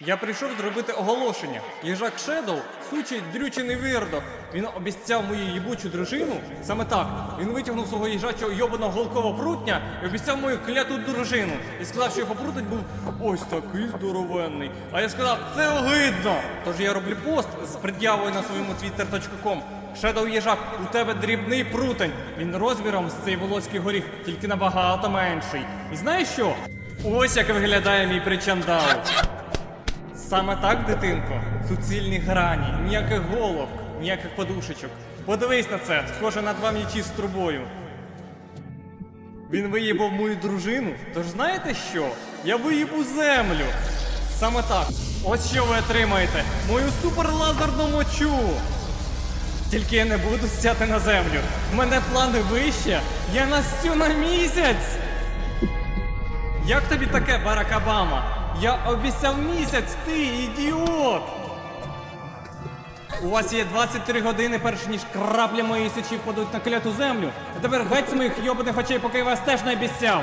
Я прийшов зробити оголошення. Їжак Шедоу, сучий дрючений вирдок. Він обіцяв мою їбучу дружину. Саме так. Він витягнув свого їжачого йобаного голкового прутня і обіцяв мою кляту дружину. І сказав, що його прутень був ось такий здоровенний. А я сказав, це огидно. Тож я роблю пост з пред'явою на своєму twitter.com. Шедоу їжак, у тебе дрібний прутень. Він розміром з цей волоський горіх, тільки набагато менший. І знаєш що? Ось як виглядає мій причандал. Саме так, дитинко, суцільні грані, ніяких голок, ніяких подушечок. Подивись на це, схоже на два м'ячі з трубою. Він виїбав мою дружину, тож знаєте що? Я виїбу землю. Саме так. Ось що ви отримаєте: мою суперлазерну мочу. Тільки я не буду стяти на землю. У мене плани вище. Я настю на місяць. Як тобі таке, Барак Обама? Я обіцяв місяць, ти ідіот! У вас є 23 години, перш ніж крапля моєї сечі впадуть на кляту землю. А тепер геть з моїх йобаних очей, поки я вас теж не обіцяв.